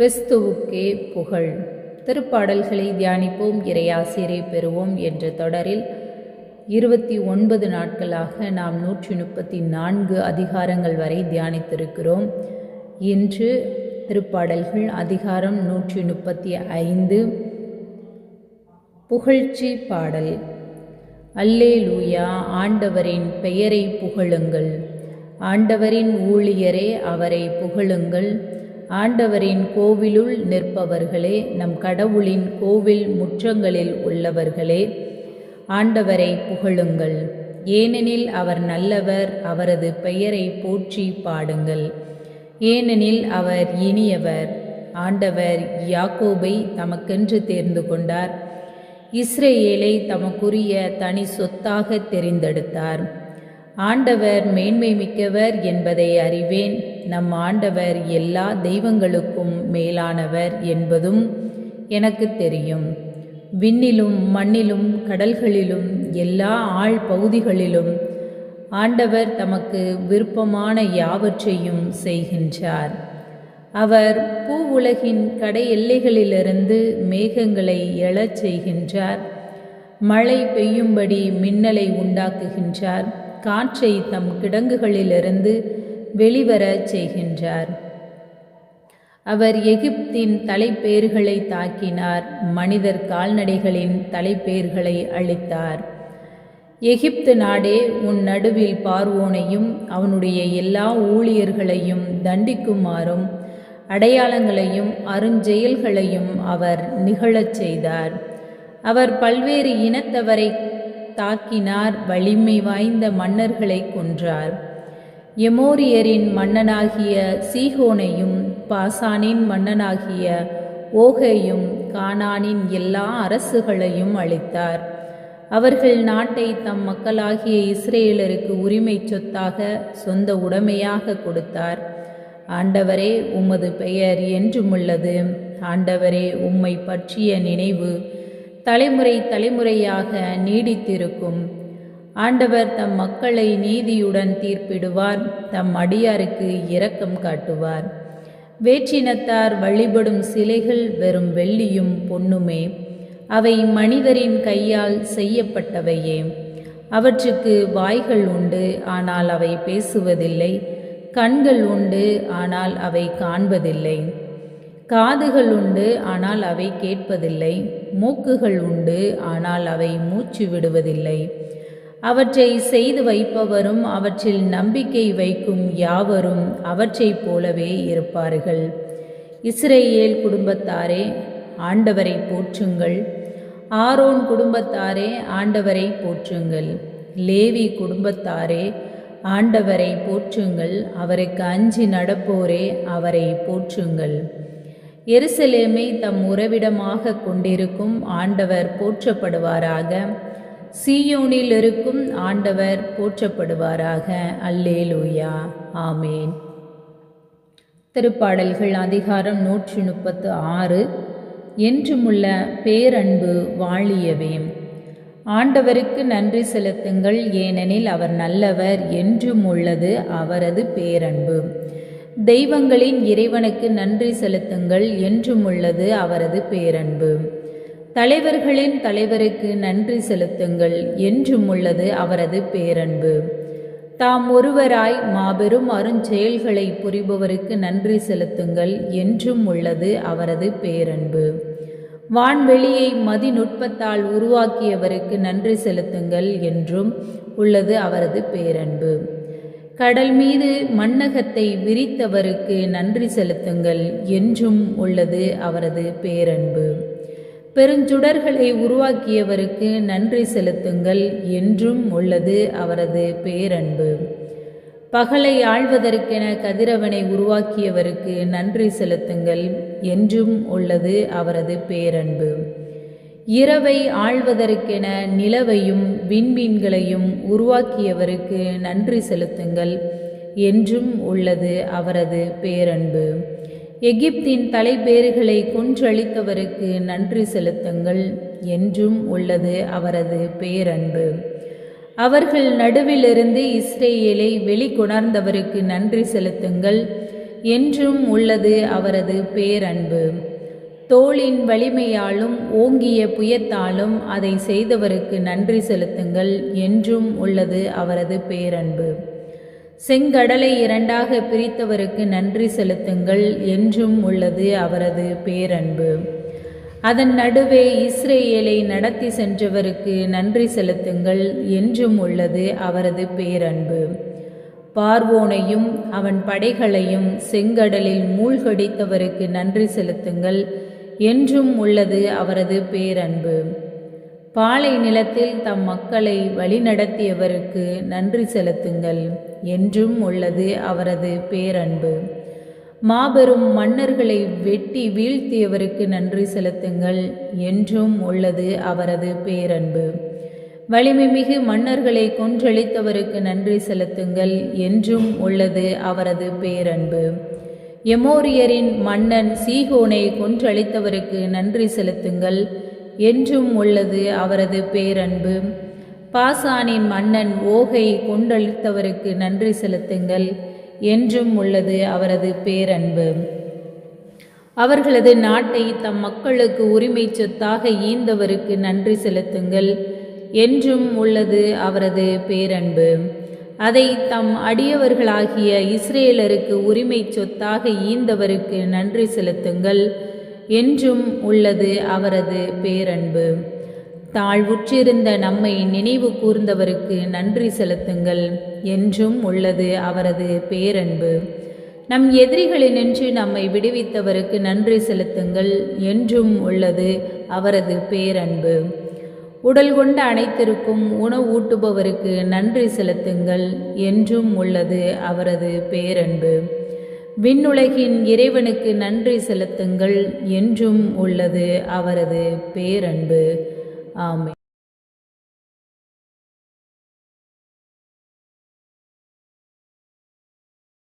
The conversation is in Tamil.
கிறிஸ்துவுக்கே புகழ். திருப்பாடல்களை தியானிப்போம் இறையாசிரை பெறுவோம் என்ற தொடரில் இருபத்தி ஒன்பது நாட்களாக நாம் நூற்றி முப்பத்தி நான்கு அதிகாரங்கள் வரை தியானித்திருக்கிறோம். இன்று திருப்பாடல்கள் அதிகாரம் நூற்றி முப்பத்தி ஐந்து புகழ்ச்சி பாடல். அல்லே லூயா ஆண்டவரின் பெயரை புகழுங்கள். ஆண்டவரின் ஊழியரே அவரை புகழுங்கள். ஆண்டவரின் கோவிலுள் நிற்பவர்களே நம் கடவுளின் கோவில் முற்றங்களில் உள்ளவர்களே ஆண்டவரை புகழுங்கள். ஏனெனில் அவர் நல்லவர் அவரது பெயரை போற்றி பாடுங்கள். ஏனெனில் அவர் இனியவர் ஆண்டவர் யாக்கோபை தமக்கென்று தேர்ந்து கொண்டார். இஸ்ரேலை தமக்குரிய தனி சொத்தாக தெரிந்தெடுத்தார். ஆண்டவர் மேன்மை மிக்கவர் என்பதை அறிவேன். நம் ஆண்டவர் எல்லா தெய்வங்களுக்கும் மேலானவர் என்பதும் எனக்கு தெரியும். விண்ணிலும் மண்ணிலும் கடல்களிலும் எல்லா ஆழ் பகுதிகளிலும் ஆண்டவர் தமக்கு விருப்பமான யாவற்றையும் செய்கின்றார். அவர் பூ உலகின் கடை எல்லைகளிலிருந்து மேகங்களை எழச் செய்கின்றார். மழை பெய்யும்படி மின்னலை உண்டாக்குகின்றார். காற்றை தம் கிடங்குகளிலிருந்து வெளிவரச் செய்கின்றார். அவர் எகிப்தின் தலைப்பேர்களை தாக்கினார். மனிதர் கால்நடைகளின் தலைப்பேர்களை அழித்தார். எகிப்து நாடே உன் நடுவில் பார்வோனையும் அவனுடைய எல்லா ஊழியர்களையும் தண்டிக்குமாறும் அடையாளங்களையும் அருஞ்செயல்களையும் அவர் நிகழச் செய்தார். அவர் பல்வேறு இனத்தவரை தாக்கினார் வலிமை வாய்ந்த மன்னர்களை கொன்றார். எமோரியரின் மன்னனாகிய சீகோனையும் பாசானின் மன்னனாகிய ஓகையும் கானானின் எல்லா அரசுகளையும் அளித்தார் அவர்கள் நாட்டை தம் மக்களாகிய இஸ்ரேலருக்கு உரிமை சொத்தாக சொந்த உடைமையாக கொடுத்தார். ஆண்டவரே உமது பெயர் என்றுமுள்ளது. ஆண்டவரே உம்மை பற்றிய நினைவு தலைமுறை தலைமுறையாக நீடித்திருக்கும். ஆண்டவர் தம் மக்களை நீதியுடன் தீர்ப்பிடுவார் தம் அடியாருக்கு இரக்கம் காட்டுவார். வேற்றினத்தார் வழிபடும் சிலைகள் வெறும் வெள்ளியும் பொன்னுமே. அவை மனிதரின் கையால் செய்யப்பட்டவையே. அவற்றுக்கு வாய்கள் உண்டு ஆனால் அவை பேசுவதில்லை. கண்கள் உண்டு ஆனால் அவை காண்பதில்லை. காதுகள் உண்டு ஆனால் அவை கேட்பதில்லை. மூக்குகள் உண்டு ஆனால் அவை மூச்சு விடுவதில்லை. அவற்றை செய்து வைப்பவரும் அவற்றில் நம்பிக்கை வைக்கும் யாவரும் அவற்றைப் போலவே இருப்பார்கள். இஸ்ரேல் குடும்பத்தாரே ஆண்டவரை போற்றுங்கள். ஆரோன் குடும்பத்தாரே ஆண்டவரை போற்றுங்கள். லேவி குடும்பத்தாரே ஆண்டவரை போற்றுங்கள். அவருக்கு அஞ்சி நடப்போரே அவரை போற்றுங்கள். எருசலேமை தம் உறவிடமாக கொண்டிருக்கும் ஆண்டவர் போற்றப்படுவாராக. சீயோனில் இருக்கும் ஆண்டவர் போற்றப்படுவாராக. அல்லேலூயா. ஆமேன். திருப்பாடல்கள் அதிகாரம் நூற்றி முப்பத்து ஆறு என்றுமுள்ள பேரன்பு வாழியவேம் ஆண்டவருக்கு நன்றி செலுத்துங்கள் ஏனெனில் அவர் நல்லவர் என்றும் உள்ளது அவரது பேரன்பு. தெய்வங்களின் இறைவனுக்கு நன்றி செலுத்துங்கள் என்றும் உள்ளது அவரது பேரன்பு. தலைவர்களின் தலைவருக்கு நன்றி செலுத்துங்கள் என்றும் உள்ளது அவரது பேரன்பு. தாம் ஒருவராய் மாபெரும் அருஞ்செயல்களை புரிபவருக்கு நன்றி செலுத்துங்கள் என்றும் உள்ளது அவரது பேரன்பு. வான்வெளியை மதிநுட்பத்தால் உருவாக்கியவருக்கு நன்றி செலுத்துங்கள் என்றும் உள்ளது அவரது பேரன்பு. கடல் மீது மண்ணகத்தை விரித்தவருக்கு நன்றி செலுத்துங்கள் என்றும் உள்ளது அவரது பேரன்பு. பெருஞ்சுடர்களை உருவாக்கியவருக்கு நன்றி செலுத்துங்கள் என்றும் உள்ளது அவரது பேரன்பு. பகலை ஆழ்வதற்கென கதிரவனை உருவாக்கியவருக்கு நன்றி செலுத்துங்கள் என்றும் உள்ளது அவரது பேரன்பு. இரவை ஆழ்வதற்கென நிலவையும் விண்மீன்களையும் உருவாக்கியவருக்கு நன்றி செலுத்துங்கள் என்றும் உள்ளது அவரது பேரன்பு. எகிப்தின் தலைப்பேறுகளை கொன்றளித்தவருக்கு நன்றி செலுத்துங்கள் என்றும் உள்ளது அவரது பேரன்பு. அவர்கள் நடுவிலிருந்து இஸ்ரேலை வெளிக்கொணர்ந்தவருக்கு நன்றி செலுத்துங்கள் என்றும் உள்ளது அவரது பேரன்பு. தோளின் வலிமையாலும் ஓங்கிய புயத்தாலும் அதை செய்தவருக்கு நன்றி செலுத்துங்கள் என்றும் உள்ளது அவரது பேரன்பு. செங்கடலை இரண்டாக பிரித்தவருக்கு நன்றி செலுத்துங்கள் என்றும் உள்ளது அவரது பேரன்பு. அதன் நடுவே இஸ்ரேலை நடத்தி சென்றவருக்கு நன்றி செலுத்துங்கள் என்றும் உள்ளது அவரது பேரன்பு. பார்வோனையும் அவன் படைகளையும் செங்கடலில் மூழ்கடித்தவருக்கு நன்றி செலுத்துங்கள் என்றும் உள்ளது அவரது பேரன்பு. பாலை நிலத்தில் தம் மக்களை வழிநடத்தியவருக்கு நன்றி செலுத்துங்கள் என்றும் உள்ளது அவரது பேரன்பு. மாபெரும் மன்னர்களை வெட்டி வீழ்த்தியவருக்கு நன்றி செலுத்துங்கள் என்றும் உள்ளது அவரது பேரன்பு. வலிமைமிகு மன்னர்களை கொன்றளித்தவருக்கு நன்றி செலுத்துங்கள் என்றும் உள்ளது அவரது பேரன்பு. எமோரியரின் மன்னன் சீகோனை கொன்றளித்தவருக்கு நன்றி செலுத்துங்கள். என்றும் உள்ளது அவரது பேரன்பு. பாசானின் மன்னன் ஓகை கொண்டளித்தவருக்கு நன்றி செலுத்துங்கள். என்றும் உள்ளது அவரது பேரன்பு. அவர்களது நாட்டை தம் மக்களுக்கு உரிமை சொத்தாக ஈந்தவருக்கு நன்றி செலுத்துங்கள். என்றும் உள்ளது அவரது பேரன்பு. அதை தம் அடியவர்களாகிய இஸ்ரேலருக்கு உரிமை சொத்தாக ஈந்தவருக்கு நன்றி செலுத்துங்கள். என்றும் உள்ளது அவரது பேரன்பு. தாழ்வுற்றிருந்த நம்மை நினைவு கூர்ந்தவருக்கு நன்றி செலுத்துங்கள். என்றும் உள்ளது அவரது பேரன்பு. நம் எதிரிகளினின்று நம்மை விடுவித்தவருக்கு நன்றி செலுத்துங்கள். என்றும் உள்ளது அவரது பேரன்பு. உடல் கொண்டு அனைத்திற்கும் உணவு ஊட்டுபவருக்கு நன்றி செலுத்துங்கள் என்றும் உள்ளது அவரது பேரன்பு. விண்ணுலகின் இறைவனுக்கு நன்றி செலுத்துங்கள் என்றும் உள்ளது அவரது பேரன்பு. ஆமை